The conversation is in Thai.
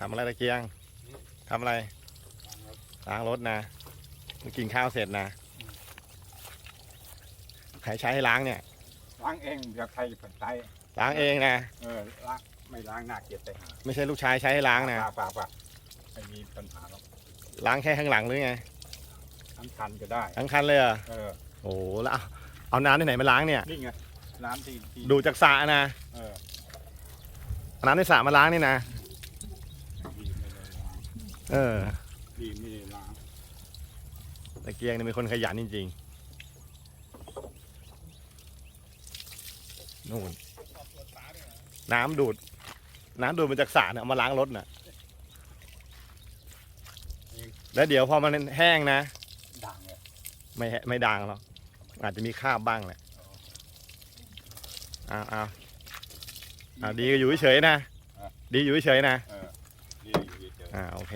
ทำอะไรตะเกียงทำอะไรล้างรถนะมึงกินข้าวเสร็จนะใครใช้ให้ล้างเนี่ย ล้างเองอยากใครผ่อนใจล้างเองนะเออล้างไม่ล้างหน้าเกลียดไปหาไม่ใช่ลูกชายใช้ให้ล้างนะป่าป่าป่าไม่มีปัญหาหรอกล้างแค่ข้างหลังหรือไงทั้งคันก็ได้ทั้งคันเลยเหรอเออโอ้โหแล้วเอาเอาน้ำที่ไหนมาล้างเนี่ย นี่ไงน้ำที่ที่ดูจากสระนะเออเอาน้ำในสระมาล้างนี่นะดีไม่ได้ล้าง เออ ดีไม่ได้ล้างตะเกียงนี่เป็นคนขยันจริงๆนู่นน้ำดูด น้ำดูดมาจากสระเนี่ยเอามาล้างรถน่ะ แล้วเดี๋ยวพอมันแห้งนะดังเลยไม่แห้ไม่ด่างหรอกอาจจะมีคราบบ้างแหละอ้าวอ้าวอ้าวดีก็อยู่เฉยๆนะ ดีอยู่เฉยๆนะ เอ อ่าโอเค